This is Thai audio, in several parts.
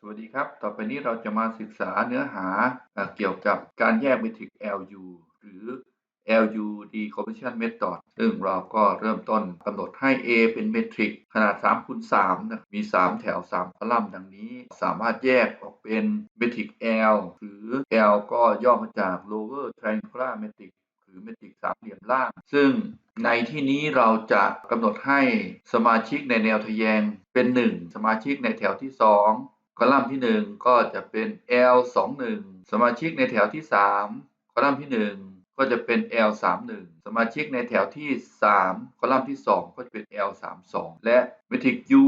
สวัสดีครับ ต่อไปนี้เราจะมาศึกษาเนื้อหาเอ่อเกี่ยวกับการแยกเมทริก LU หรือ LU decomposition method ซึ่งเราก็เริ่มต้นกำหนดให้ A เป็นเมทริกขนาด3คูณ3นะมี 3 แถว 3 คอลัมน์ดังนี้ สามารถแยกออกเป็นเมทริก L หรือ L ก็ย่อมาจาก lower triangular metric หรือเมทริกสามเหลี่ยมล่าง ซึ่งในที่นี้เราจะกำหนดให้สมาชิกในแนวทแยงเป็น 1 สมาชิกในแถวที่ 2 คอลัมน์ที่ 1 ก็จะเป็น L 2 1สมาชิกในแถวที่ 3 คอลัมน์ที่ 1 ก็จะเป็น L 3 1สมาชิกในแถวที่ 3 คอลัมน์ที่ 2 ก็จะเป็น L 3 2และเมทริก U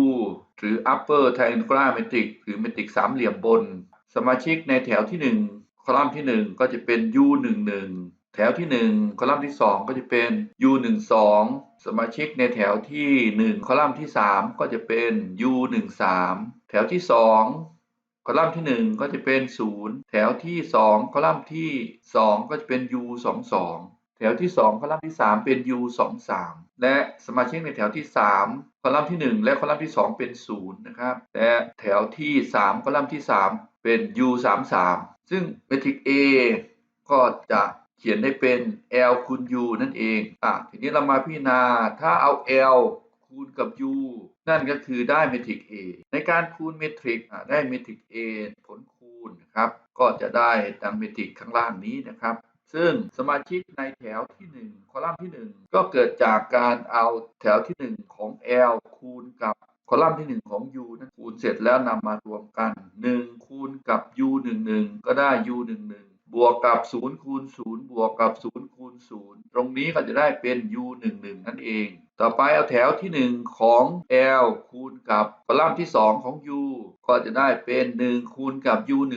หรือ upper triangular metric หรือเมทริกสามเหลี่ยมบน สมาชิกในแถวที่ 1 คอลัมน์ที่ 1 ก็จะเป็น U 1 1แถวที่ 1 คอลัมน์ที่ 2 ก็จะเป็น U 1 2สมาชิกในแถวที่ 1 คอลัมน์ที่ 3 ก็จะเป็น U 1 3 แถวที่ 2 คอลัมน์ที่ 1 ก็จะเป็น 0 แถวที่ 2 คอลัมน์ที่ 2 ก็จะเป็น U 2 2แถวที่ 2 คอลัมน์ที่ 3 เป็น U 2 3และสมาชิกในแถวที่ 3 คอลัมน์ที่ 1 และคอลัมน์ที่ 2 เป็น 0 นะครับ และแถวที่ 3 คอลัมน์ที่ 3 เป็น U 3 3ซึ่งเมทริก A ก็จะเขียนได้เป็น L คูณ U นั่นเอง อะ ทีนี้เรามาพิจารณา ถ้าเอา L คูณกับ U นั่นก็คือได้เมทริก A ในการคูณเมทริกอะได้เมทริก A ผลคูณนะครับ ก็จะได้ดังเมทริกข้างล่างนี้นะครับ ซึ่งสมาชิกในแถวที่ 1 คอลัมน์ที่ 1 ก็เกิดจากการเอาแถวที่ 1 ของ L คูณกับคอลัมน์ที่ 1 ของ U นั้นคูณเสร็จแล้วนำมารวมกัน 1 คูณกับ U 1 1ก็ได้ U 1 1 บวกกับ0คูณ0บวกกับ0คูณ0ตรงนี้ก็จะได้เป็น U 1 1นั่นเอง ต่อไปเอาแถวที่ 1 ของ L คูณกับคอลัมน์ที่ 2 ของ U ก็จะได้เป็น 1 คูณกับ U 1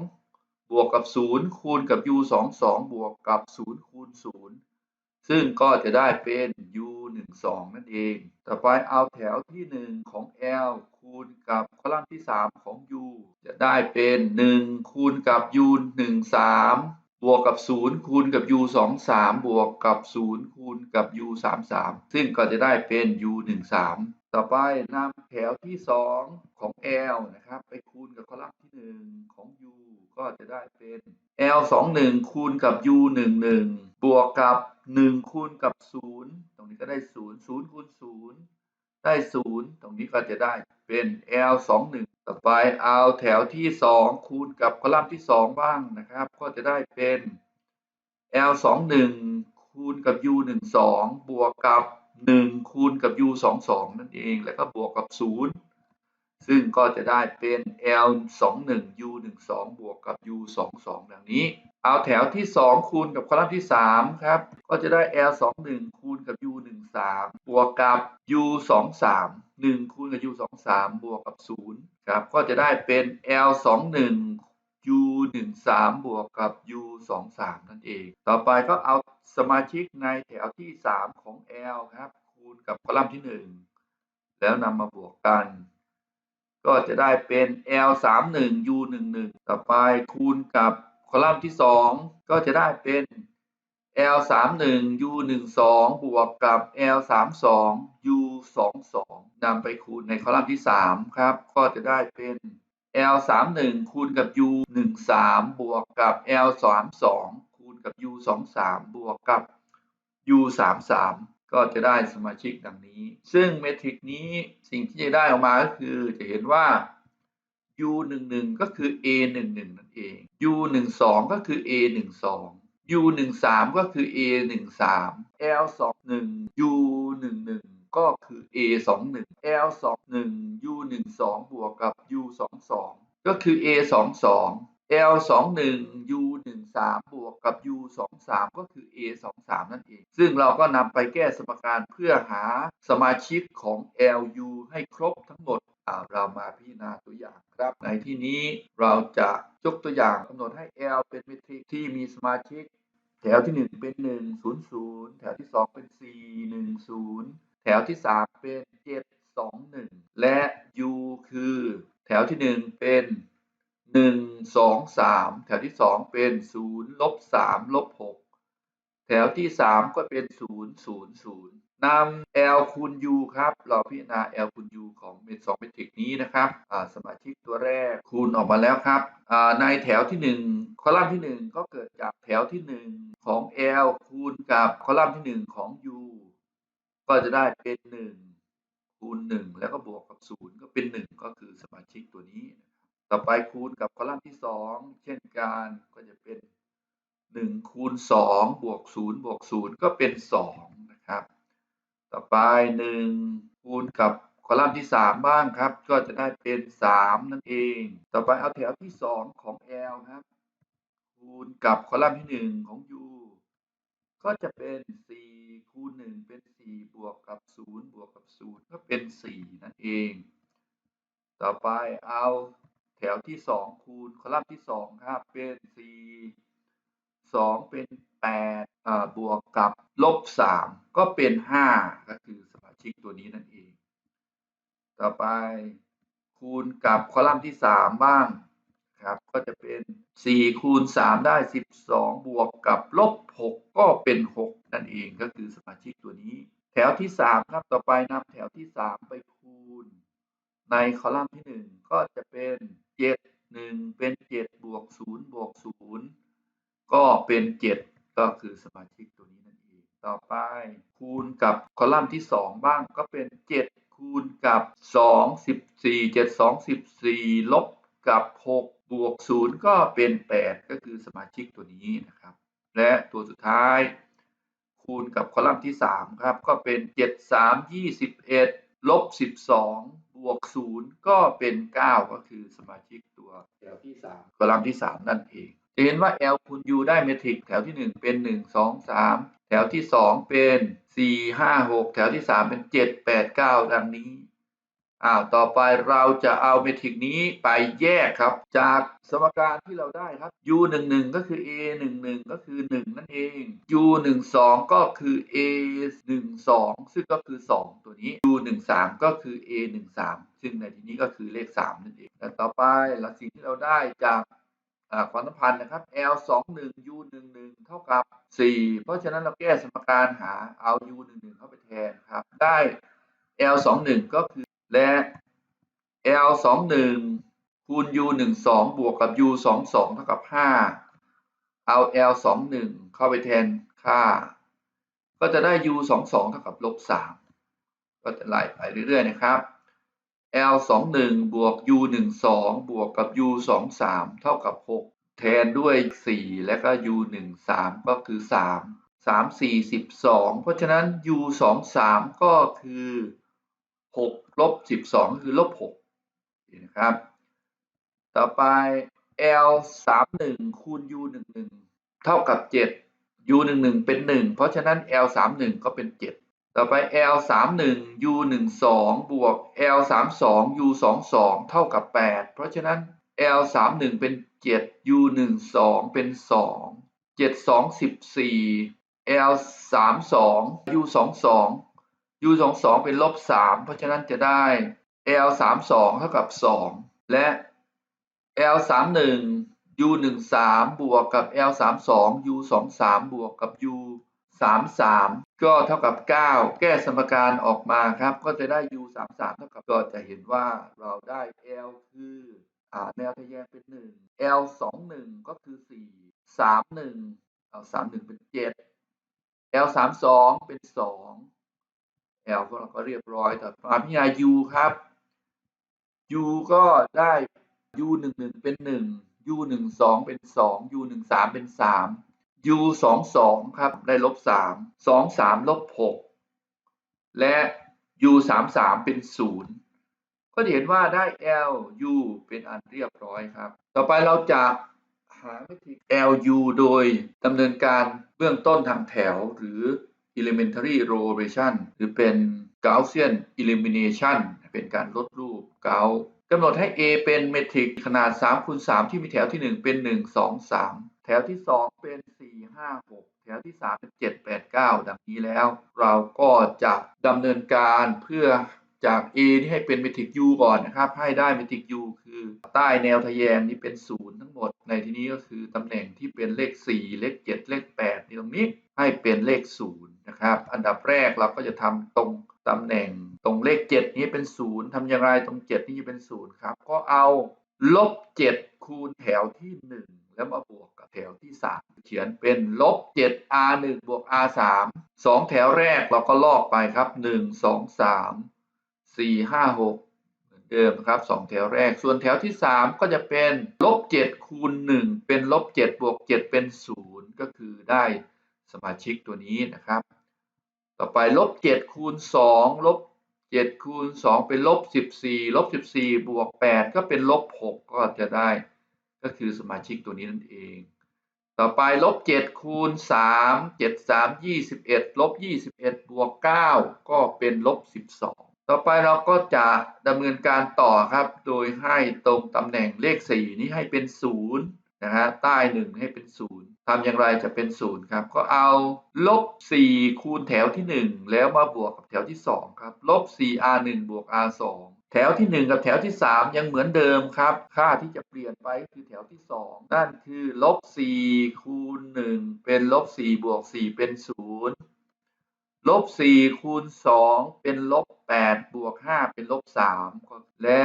2บวกกับ 0 คูณกับ U 2 2บวกกับ 0 คูณ 0 ซึ่งก็จะได้เป็น U 1 2นั่นเอง ต่อไปเอาแถวที่ 1 ของ L คูณกับคอลัมน์ที่ 3 ของ ได้เป็น1คูณกับ U 1 3 บวกกับ 0 คูณกับ U 2 3 บวกกับ 0 คูณกับ U 3 3 ซึ่งก็จะได้เป็น U 1 3 ต่อไปนำแถวที่ 2 ของ L นะครับ ไปคูณกับคอลัมน์ที่ 1 ของ U ก็จะได้เป็น L 2 1คูณกับ U 1 1บวกกับ 1 คูณกับ 0 ตรงนี้ก็ได้ 0 0คูณ0ได้ 0 ตรงนี้ก็จะได้เป็น L 2 1 ต่อไปเอาแถวที่ 2 คูณกับคอลัมน์ที่ 2 บ้างนะครับ ก็จะได้เป็น L 2 1คูณกับ U 1 2บวกกับ 1 คูณกับ U 2 2นั่นเอง แล้วก็บวกกับ 0 ซึ่งก็จะได้เป็น L 2 1 U 1 2บวกกับ U 2 2ดังนี้ เอาแถวที่ 2 คูณกับคอลัมน์ที่ 3 ครับ ก็จะได้ L 2 1คูณกับ U 1 3บวกกับ U 2 3 1คูณกับ U 2 3บวกกับ0ครับ ก็จะได้เป็น L 2 1 U 1 3บวกกับ U 2 3นั่นเอง ต่อไปก็เอาสมาชิกในแถวที่ 3 ของ L ครับ คูณกับคอลัมน์ที่ 1 แล้วนำมาบวกกัน ก็จะได้เป็น L 3 1 U 1 1ต่อไปคูณกับคอลัมน์ที่ 2 ก็จะได้เป็น L 3 1 U 1 2บวกกับ L 3 2 U 2 2นำไปคูณในคอลัมน์ที่ 3 ครับ ก็จะได้เป็น L 3 1คูณกับ U 1 3บวกกับ L 3 2คูณกับ U 2 3บวกกับ U 3 3 ก็จะได้สมาชิกดังนี้ ซึ่งเมทริกนี้สิ่งที่จะได้ออกมาก็คือจะเห็นว่า U 1 1ก็คือ A 1 1นั่นเอง U 1 2ก็คือ A 1 2 U 1 3ก็คือ A 1 3 L 2 1 U 1 1ก็คือ A 2 1 L 2 1 U 1 2บวกกับ U 2 2ก็คือ A 2 2 L 2 1 U 1 3บวกกับ U 2 3ก็คือ A 2 3นั่นเอง ซึ่งเราก็นำไปแก้สมการเพื่อหาสมาชิกของ LU ให้ครบทั้งหมดเรามาพิจารณาตัวอย่างครับ ในที่นี้เราจะยกตัวอย่างกำหนดให้ L เป็นเมทริกที่มีสมาชิก แถวที่ 1 เป็น 1 0 0 แถวที่ 2 เป็น 4 1 0 แถวที่ 3 เป็น 7 2 1 และ U คือ แถวที่ 1 เป็น 1 2 3แถวที่2เป็น0ลบ3ลบ6แถวที่3ก็เป็น0 0 0นำ L คูณ U ครับ เราพิจารณา L คูณ U ของเมน2เมทริกนี้นะครับสมาชิกตัวแรกคูณออกมาแล้วครับในแถวที่ 1 คอลัมน์ที่ 1 ก็เกิดจากแถวที่ 1 ของ L คูณกับคอลัมน์ที่ 1 ของ U ก็จะได้เป็น 1 คูณ 1 แล้วก็บวกกับ 0 ก็เป็น 1 ก็คือสมาชิกตัวนี้ ต่อไปคูณกับคอลัมน์ที่ 2 เช่นกันก็จะเป็น 1 คูณ 2 บวก 0 บวก 0 ก็เป็น 2 นะครับ ต่อไป 1 คูณกับคอลัมน์ที่ 3 บ้างครับ ก็จะได้เป็น 3 นั่นเอง ต่อไปเอาแถวที่ 2 ของ L ครับ คูณกับคอลัมน์ที่ 1 ของ U ก็จะเป็น 4 คูณ 1 เป็น 4 บวกกับ 0 บวกกับ 0 ก็เป็น 4 นั่นเอง ต่อไปเอา แถวที่ 2 คูณคอลัมน์ที่ 2 ครับ เป็น 4 2 เป็น8บวกกับลบ 3 ก็เป็น 5 ก็คือสมาชิกตัวนี้นั่นเอง ต่อไปคูณกับคอลัมน์ที่ 3 บ้างครับก็จะเป็น 4 คูณ 3 ได้ 12 บวกกับลบ 6 ก็เป็น 6 นั่นเองก็คือสมาชิกตัวนี้ แถวที่ 3 ครับต่อไปนำแถวที่ 3 ไปคูณ ในคอลัมน์ที่ 1 ก็จะเป็น 7 1 เป็น 7 บวก 0 บวก 0 ก็เป็น 7 ก็คือสมาชิกตัวนี้นั่นเอง ต่อไป คูณกับคอลัมน์ที่ 2 บ้างก็เป็น 7 คูณกับ 2 14 7 2 14 ลบกับ 6 บวก 0 ก็เป็น 8 ก็คือสมาชิกตัวนี้นะครับ และตัวสุดท้าย คูณกับคอลัมน์ที่ 3 ครับ ก็เป็น 7 3 21 ลบ12บวก0ก็เป็น9ก็คือสมาชิกตัวแถวที่3คอลัมน์ที่3นั่นเอง จะเห็นว่า L คูณ U ได้เมทริกแถวที่1เป็น1 2 3แถวที่2เป็น4 5 6แถวที่3เป็น7 8 9ดังนี้ อ้าวต่อไปเราจะเอาเมทริกนี้ไปแยกครับ จากสมการที่เราได้ครับ U 1 1ก็คือ A 1 1ก็คือ 1 นั่นเอง U 1 2ก็คือ A 1 2ซึ่งก็คือ 2 ตัวนี้ U 1 3ก็คือ A 1 3ซึ่งในที่นี้ก็คือเลข 3 นั่นเองและต่อไปเราสิ่งที่เราได้จากความสัมพันธ์นะครับ L 2 1 U 1 1เท่ากับ 4 เพราะฉะนั้นเราแก้สมการหาเอา U 1 1เข้าไปแทนครับ ได้ L 2 1ก็คือ และ L 2 1คูณ U 1 2บวกกับ U 2 2เท่ากับ5เอา L 2 1เข้าไปแทนค่า ก็จะได้ U 2 2เท่ากับลบ3ก็จะไล่ไปเรื่อยๆนะครับ L 2 1บวก U 1 2บวกกับ U 2 3เท่ากับ 6 แทนด้วย 4 และก็ U 1 3ก็คือ 3 3 4 12 เพราะฉะนั้น U 2 3ก็คือ 6ลบ12 คือลบ6นะครับ ต่อไป L 3 1คูณ U 1 1เท่ากับ 7 U 1 1เป็น 1 เพราะฉะนั้น L 3 1ก็เป็น 7 ต่อไป L 3 1 U 1 2บวก L 3 2 U 2 2เท่ากับ 8 เพราะฉะนั้น L 3 1เป็น 7 U 1 2เป็น 2 7 2 14 L 3 2 U 2 2 U 2 2เป็นลบ3เพราะฉะนั้นจะได้ L 3 2เท่ากับ2และ L 3 1 U 1 3บวกกับ L 3 2 U 2 3บวกกับ U 3 3ก็เท่ากับ9แก้สมการออกมาครับ ก็จะได้ U 3 3เท่ากับก็จะเห็นว่าเราได้ L คืออแนวทะแยงเป็น1 L 2 1ก็คือ4 3 1เอา3 1เป็น7 L 3 2เป็น2 L ของเราก็เรียบร้อยต่อมาพิจารณา U ครับ U ก็ได้ U 1 1เป็น 1 U 1 2เป็น 2 U 1 3เป็น 3 U 2 2ครับ ได้ลบ 3 2 3ลบ 6 และ U 3 3เป็น 0 ก็จะเห็นว่าได้ L U เป็นอันเรียบร้อยครับ ต่อไปเราจะหาวิธี L U โดยดำเนินการเบื้องต้นทางแถวหรือ elementary roration หรือเป็น Gaussian elimination เป็นการลดรูปเกากำหนดให้ A เป็นเมทริกขนาด3คูณ3ที่มีแถวที่ 1 เป็น 1 2 3 แถวที่ 2 เป็น 4 5 6 แถวที่ 3 เป็น 7 8 9 ดังนี้แล้ว เราก็จะดำเนินการเพื่อจาก A ที่ให้เป็นเมทริก U ก่อนนะครับ ให้ได้เมทริก U คือใต้แนวทะแยงนี้เป็น 0 ทั้งหมด ในที่นี้ก็คือตำแหน่งที่เป็นเลข 4 เลข 7 เลข 8 ในตรงนี้ให้เป็นเลข 0 นะครับ อันดับแรกเราก็จะทำตรงตำแหน่งตรงเลข 7 นี้เป็น 0ทำอย่างไรตรง 7 นี้จะเป็น 0 ครับ ก็เอาลบ 7 คูณแถวที่ 1 แล้วมาบวกกับแถวที่ 3 เขียนเป็นลบ 7 r 1บวก r 3 2 แถวแรกเราก็ลอกไปครับ 1 2 3 4 5 6เหมือนเดิมครับ 2 แถวแรก ส่วนแถวที่ 3 ก็จะเป็นลบ 7 คูณ 1 เป็นลบ 7 บวก 7 เป็น 0 ก็คือได้สมาชิกตัวนี้นะครับ ต่อไปลบ7คูณ2ลบ7คูณ2เป็นลบ14ลบ14บวก8ก็เป็นลบ6ก็จะได้ ก็คือสมาชิกตัวนี้นั่นเอง ต่อไปลบ7คูณ3 7 3 21ลบ21บวก9ก็เป็นลบ12ต่อไปเราก็จะดำเนินการต่อครับ โดยให้ตรงตำแหน่งเลข4นี้ให้เป็น0น นะฮะใต้1ให้เป็น0ทำอย่างไรจะเป็น0ครับ ก็เอาลบ4คูณแถวที่ 1 แล้วมาบวกกับแถวที่2ครับลบ 4r 1 บวก r 2 แถวที่ 1 กับแถวที่ 3 ยังเหมือนเดิมครับ ค่าที่จะเปลี่ยนไปคือแถวที่ 2 นั่นคือลบ4คูณ 1 เป็นลบ4บวก 4 เป็น 0 ลบ4คูณ 2 เป็นลบ8บวก 5 เป็นลบ3และ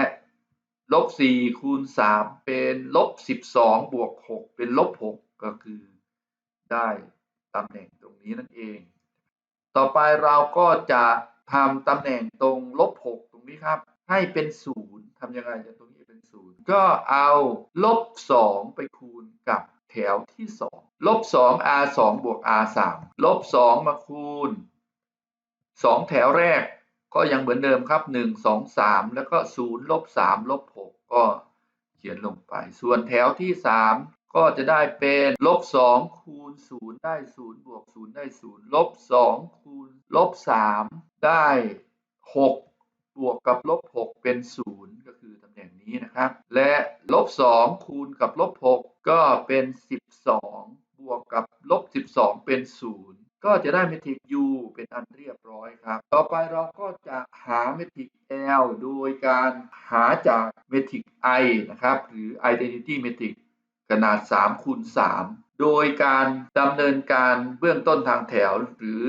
ลบ4คูณ3เป็นลบ12บวก6เป็นลบ6ก็คือได้ตำแหน่งตรงนี้นั่นเอง ต่อไปเราก็จะทำตำแหน่งตรงลบ6ตรงนี้ครับ ให้เป็น0ทำยังไงจะตรงนี้เป็น0ก็เอาลบ2ไปคูณกับแถวที่2ลบ2 r 2บวก r 3ลบ2มาคูณ2แถวแรก ก็ยังเหมือนเดิมครับ 1 2 3 แล้วก็ 0 ลบ 3 ลบ 6 ก็เขียนลงไป ส่วนแถวที่ 3 ก็จะได้เป็นลบ 2 คูณ 0 ได้ 0 บวก 0 ได้ 0 ลบ 2 คูณ ลบ 3 ได้ 6 บวกกับลบ 6 เป็น 0 ก็คือตำแหน่งนี้นะครับ และลบ 2 คูณกับลบ 6 ก็เป็น 12 บวกกับลบ 12 เป็น 0 ก็จะได้เมทริก U เป็นอันเรียบร้อยครับ ต่อไปเราก็จะหาเมทริก L โดยการหาจากเมทริก I นะครับ หรือ Identity Metric ขนาด3คูณ3โดยการดำเนินการเบื้องต้นทางแถวหรือ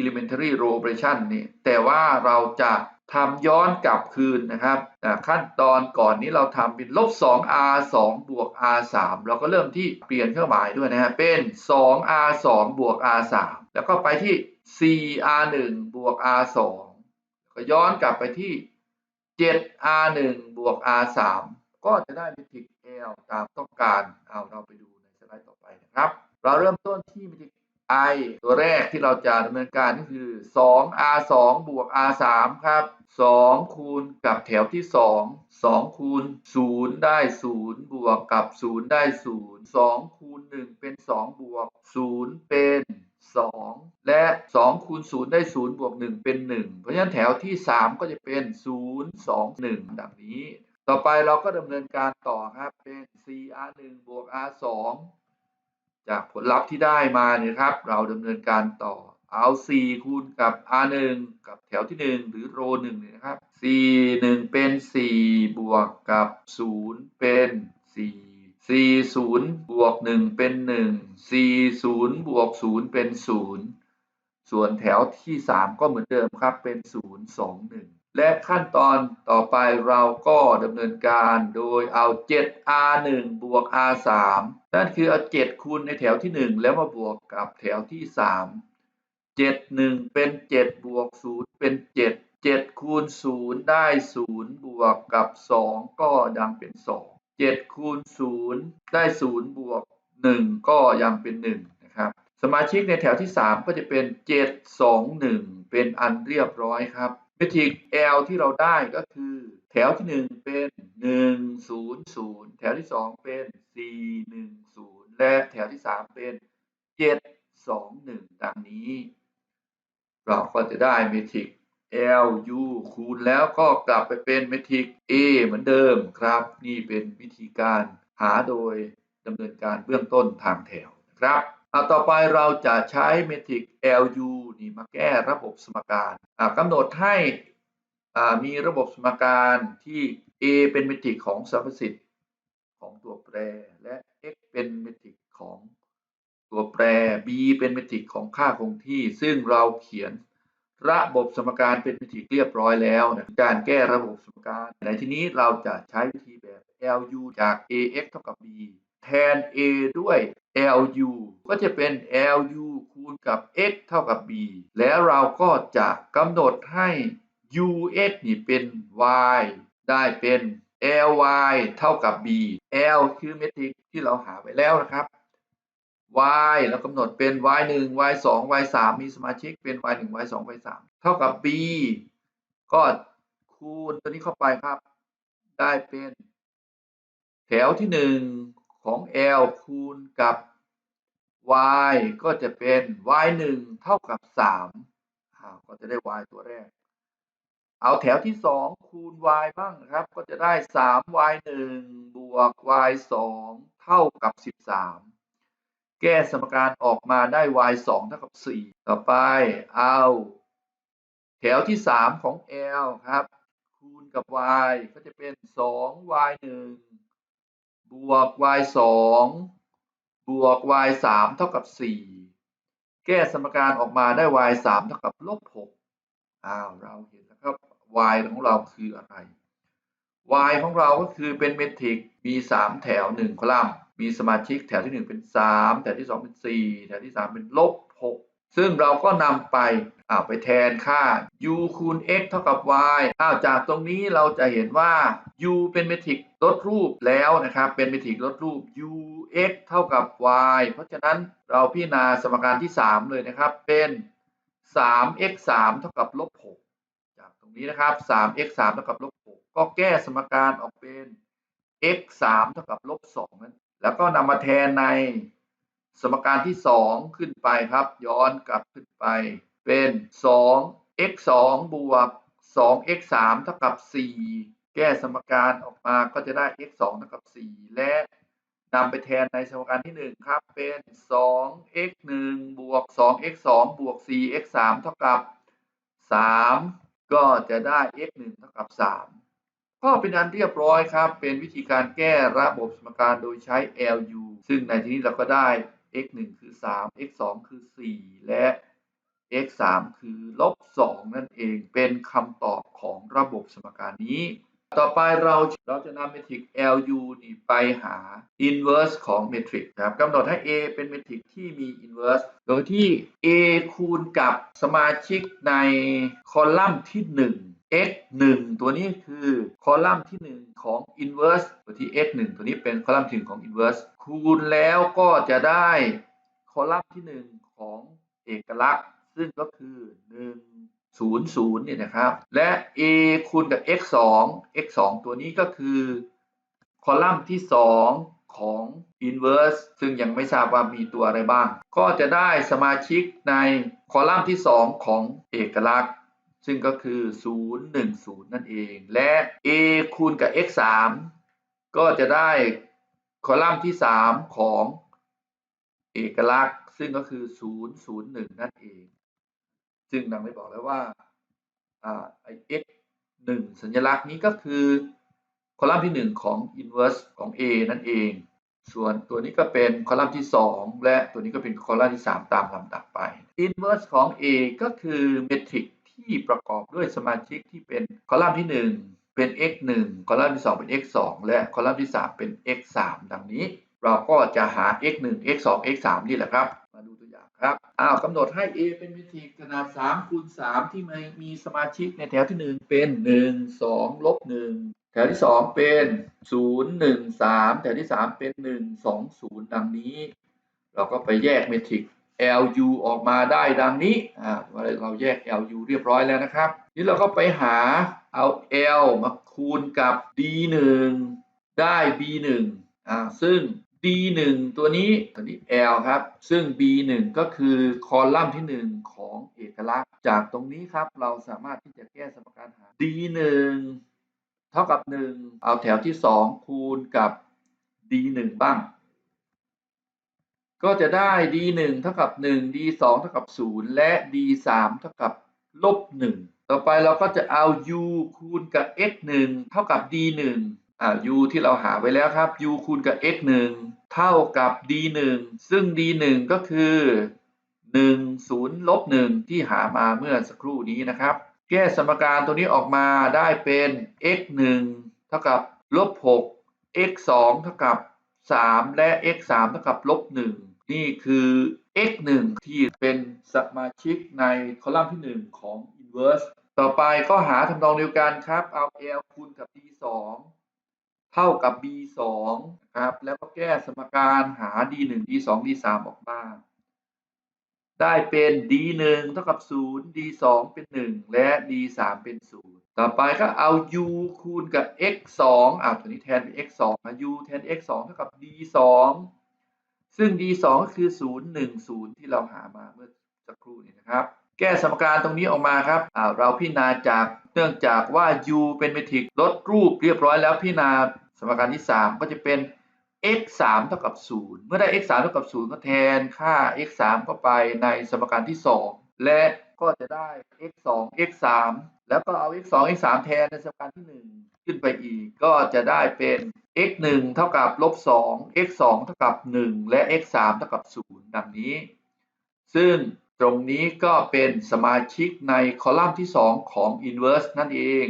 Elementary Row Operation นี่แต่ว่าเราจะ ทำย้อนกลับคืนนะครับขั้นตอนก่อนนี้เราทำเป็นลบ 2r 2บวก r 3เราก็เริ่มที่เปลี่ยนเครื่องหมายด้วยนะฮะเป็น 2r 2บวก r 3แล้วก็ไปที่ 4r 1บวก r 2ก็ย้อนกลับไปที่ 7r 1บวก r 3ก็จะได้เมทริก L ตามต้องการเอาเราไปดูในสไลด์ต่อไปนะครับ เราเริ่มต้นที่มทริ i ตัวแรกที่เราจะดำเนินการก็คือ 2r 2บวก r 3ครับ 2 คูณกับแถวที่ 2 2 คูณ 0 ได้ 0 บวกกับ 0 ได้ 0 2 คูณ 1 เป็น 2 บวก 0 เป็น 2 และ 2 คูณ 0 ได้ 0 บวก 1 เป็น 1 เพราะฉะนั้นแถวที่ 3 ก็จะเป็น 0 2 1 ดังนี้ ต่อไปเราก็ดำเนินการต่อครับเป็น 4r 1บวก r 2 จากผลลัพธ์ที่ได้มาเนี่ยครับ เราดำเนินการต่อเอา4คูณกับ r 1กับแถวที่ 1 หรือโร1เนี่ยนะครับ4 1เป็น 4 บวกกับ 0 เป็น 4 4 0 บวก 1 เป็น 1 4 0 บวก 0 เป็น 0 ส่วนแถวที่ 3 ก็เหมือนเดิมครับเป็น 0 2 1 และขั้นตอนต่อไปเราก็ดำเนินการโดยเอา 7r 1 บวก r 3 นั่นคือเอา 7 คูณในแถวที่ 1 แล้วมาบวกกับแถวที่ 3 7 1 เป็น 7 บวก 0 เป็น 7 7 คูณ 0 ได้ 0 บวกกับ 2 ก็ยังเป็น 2 7 คูณ 0 ได้ 0 บวก 1 ก็ยังเป็น 1 นะครับ สมาชิกในแถวที่ 3 ก็จะเป็น 7 2 1 เป็นอันเรียบร้อยครับ เมทริก L ที่เราได้ก็คือ แถวที่ 1 เป็น 1 0 0 แถวที่ 2 เป็น 4 1 0 และแถวที่ 3 เป็น 7 2 1 ดังนี้ เราก็จะได้เมทริก L U คูณแล้วก็กลับไปเป็นเมทริก A เหมือนเดิมครับ นี่เป็นวิธีการหาโดยดำเนินการเบื้องต้นทางแถวนะครับ เอาต่อไปเราจะใช้เมทริก LU นี่มาแก้ระบบสมการกำหนดให้มีระบบสมการที่ A เป็นเมทริกของสรรพสิทธิ์ของตัวแปร และ x เป็นเมทริกของตัวแปร b เป็นเมทริกของค่าคงที่ ซึ่งเราเขียนระบบสมการเป็นเมทริกเรียบร้อยแล้วนะการแก้ระบบสมการในที่นี้เราจะใช้วิธีแบบ LU จาก AX เท่ากับ B แทน A ด้วย LU ก็จะเป็น LU คูณกับ X เท่ากับ B แล้วเราก็จะกำหนดให้ UX นี่เป็น Y ได้เป็น ly เท่ากับ b l คือเมทริกที่เราหาไว้แล้วนะครับ y เรากำหนดเป็น y 1 y 2 y 3มีสมาชิกเป็น y 1 y 2 y 3เท่ากับ b ก็คูณตัวนี้เข้าไปครับ ได้เป็น แถวที่ 1 ของ l คูณกับ y ก็จะเป็น y 1เท่ากับ3ก็จะได้ y ตัวแรก เอาแถวที่ 2 คูณ y บ้างนะครับ ก็จะได้ 3y 1บวก y 2เท่ากับ 13 แก้สมการออกมาได้ y 2เท่ากับ 4 ต่อไป เอา แถวที่ 3 ของ l ครับ คูณกับ y ก็จะเป็น 2y 1 บวก y 2บวก y 3เท่ากับ 4 แก้สมการออกมาได้ y 3เท่ากับลบ6อ้าวเราเห็นแล้วครับ y ของเราคืออะไร y ของเราก็คือเป็นเมทริกมี 3 แถว 1 คอลัมน์ มีสมาชิกแถวที่ 1 เป็น 3 แถวที่ 2 เป็น 4 แถวที่ 3 เป็นลบ6ซึ่งเราก็นำไป อ้าวไปแทนค่า u คูณ x เท่ากับ y อ้าวจากตรงนี้เราจะเห็นว่า u เป็นเมทริกลดรูปแล้วนะครับ เป็นเมทริกลดรูป u x เท่ากับ y เพราะฉะนั้นเราพิจารณาสมการที่ 3 เลยนะครับ เป็น 3 x 3เท่ากับลบ6จากตรงนี้นะครับ 3 x 3เท่ากับลบ6ก็แก้สมการออกเป็น x 3เท่ากับลบ2นั้น แล้วก็นำมาแทนในสมการที่ 2 ขึ้นไปครับ ย้อนกลับขึ้นไป เป็น2 x 2บวก2 x 3เท่ากับ 4 แก้สมการออกมาก็จะได้ x 2เท่ากับ 4 และนำไปแทนในสมการที่ 1 ครับ เป็น2 x 1บวก2 x 2บวก4 x 3เท่ากับ 3 ก็จะได้ x 1เท่ากับ 3 ก็เป็นอันเรียบร้อยครับ เป็นวิธีการแก้ระบบสมการโดยใช้ LU ซึ่งในที่นี้เราก็ได้ x 1คือ 3 x 2คือ 4 และ x 3คือลบ2นั่นเองเป็นคำตอบของระบบสมการนี้ ต่อไปเราเราจะนำเมทริก LU นี่ไปหา inverse ของเมทริกนะครับกำหนดให้ A เป็นเมทริกที่มี inverse โดยที่ A คูณกับสมาชิกในคอลัมน์ที่ 1 x 1ตัวนี้คือคอลัมน์ที่ 1 ของ inverse ตัวที่ x 1ตัวนี้เป็นคอลัมน์ที่1ของ inverse คูณแล้วก็จะได้คอลัมน์ที่ 1 ของเอกลักษณ์ ซึ่งก็คือ 1 0 0เนี่ยนะครับ และ a คูณกับ x 2 x 2ตัวนี้ก็คือคอลัมน์ที่ 2 ของ inverse ซึ่งยังไม่ทราบว่ามีตัวอะไรบ้าง ก็จะได้สมาชิกในคอลัมน์ที่ 2 ของเอกลักษณ์ ซึ่งก็คือ 0 1 0 นั่นเอง และ a คูณกับ x 3ก็จะได้คอลัมน์ที่ 3 ของเอกลักษณ์ ซึ่งก็คือ 0 0 1 นั่นเอง ซึ่งดังได้บอกแล้วว่าไอ x 1สัญลักษณ์นี้ก็คือคอลัมน์ที่ 1 ของ inverse ของ a นั่นเอง ส่วนตัวนี้ก็เป็นคอลัมน์ที่ 2 และตัวนี้ก็เป็นคอลัมน์ที่ 3 ตามลำดับไป inverse ของ a ก็คือเมทริกที่ประกอบด้วยสมาชิกที่เป็นคอลัมน์ที่ 1 เป็น x 1คอลัมน์ที่ 2 เป็น x 2และคอลัมน์ที่ 3 เป็น x 3ดังนี้ เราก็จะหา x 1 x 2 x 3นี่แหละครับ มาดูตัวอย่าง ครับอ้าวกำหนดให้ a เป็นเมทริกขนาด3คูณ3ที่มีสมาชิกในแถวที่ 1 เป็น 1 2ลบ1แถวที่ 2 เป็น 0 1 3 แถวที่ 3 เป็น 1 2 0 ดังนี้ เราก็ไปแยกเมทริก LU ออกมาได้ดังนี้อ่าเราแยก LU เรียบร้อยแล้วนะครับ นี่เราก็ไปหาเอา L มาคูณกับ D1 ได้ B1 อ่าซึ่ง D1 ตัวนี้ตัวนี้ L ครับ ซึ่ง B1 ก็คือคอลัมน์ที่ 1 ของเอกลักษณ์ จากตรงนี้ครับเราสามารถที่จะแก้สมการหา D1 เท่ากับ 1 เอาแถวที่ 2 คูณกับ D1 บ้าง ก็จะได้ D1 เท่ากับ 1 D2 เท่ากับ 0 และ D3 เท่ากับลบ 1 ต่อไปเราก็จะเอา U คูณกับ x 1 เท่ากับ D1 อ่า u ที่เราหาไว้แล้วครับ u คูณกับ x 1เท่ากับ d 1ซึ่ง d 1ก็คือ 1 0ลบ1ที่หามาเมื่อสักครู่นี้นะครับ แก้สมการตัวนี้ออกมาได้เป็น x 1เท่ากับลบ6 x 2เท่ากับ 3 และ x 3เท่ากับลบ1นี่คือ x 1ที่เป็นสมาชิกในคอลัมน์ที่ 1 ของ inverse ต่อไปก็หาทำนองเดียวกันครับ เอา l คูณกับ d 2 เท่ากับ b 2ครับ แล้วก็แก้สมการหา d 1 d 2 d 3ออกมา ได้เป็น d 1เท่ากับ 0 d 2เป็น 1 และ d 3เป็น 0 ต่อไปก็เอา u คูณกับ x 2อ่าตัวนี้แทนเป็น x 2นะ u แทน x 2เท่ากับ d 2ซึ่ง d 2ก็คือ 0 1 0 ที่เราหามาเมื่อสักครู่นี้นะครับแก้สมการตรงนี้ออกมาครับเราพิจารณาจากเนื่องจากว่า u เป็นเมทริกลดรูปเรียบร้อยแล้วพิจารณา สมการที่ 3 ก็จะเป็น x 3เท่ากับ 0 เมื่อได้ x 3เท่ากับ 0 ก็แทนค่า x 3เข้าไปในสมการที่ 2 และก็จะได้ x 2 x 3แล้วก็เอา x 2 x 3แทนในสมการที่ 1 ขึ้นไปอีก ก็จะได้เป็น x 1เท่ากับลบ2 x 2เท่ากับ 1 และ x 3เท่ากับ 0 ดังนี้ ซึ่งตรงนี้ก็เป็นสมาชิกในคอลัมน์ที่ 2 ของ inverse นั่นเอง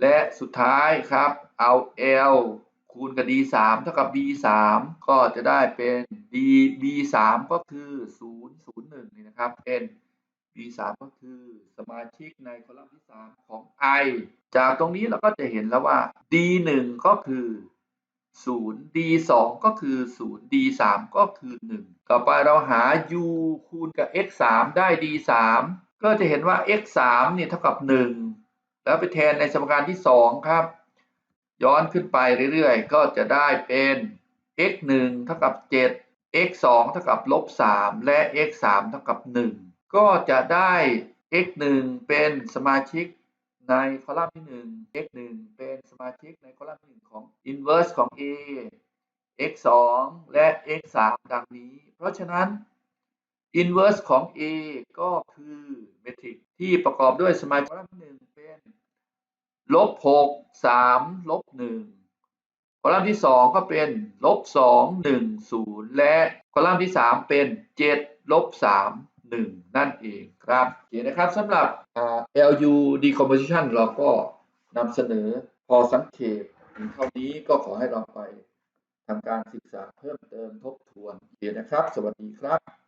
และสุดท้ายครับเอา l คูณกับ d 3เท่ากับ b 3ก็จะได้เป็น d b 3ก็คือ0 0 1นี่นะครับ เป็น b 3ก็คือสมาชิกในคอลัมน์ที่ 3 ของ i จากตรงนี้เราก็จะเห็นแล้วว่า d 1ก็คือ 0 d 2ก็คือ 0 d 3ก็คือ 1 ต่อไปเราหา u คูณกับ x 3ได้ d 3ก็จะเห็นว่า x 3เนี่ยเท่ากับ 1 แล้วไปแทนในสมการที่ 2 ครับ ย้อนขึ้นไปเรื่อยๆ ก็จะได้เป็น x 1เท่ากับ 7 x 2เท่ากับลบ3และ x 3เท่ากับ 1 ก็จะได้ x 1เป็นสมาชิกในคอลัมน์ที่ 1 x 1เป็นสมาชิกในคอลัมน์ที่1ของ inverse ของ a x 2และ x 3ดังนี้ เพราะฉะนั้น inverse ของ a ก็คือเมทริกที่ประกอบด้วยสมาชิกคอลัมน์ที่ 1 เป็น ลบ6 3ลบ1คอลัมน์ที่2ก็เป็นลบ2 1 0และคอลัมน์ที่3เป็น7ลบ3 1นั่นเองครับโอเคนะครับสำหรับ LU decomposition เราก็นำเสนอพอสังเกตถึงเท่านี้ก็ขอให้เราไปทำการศึกษาเพิ่มเติมทบทวนโอเคนะครับ สวัสดีครับ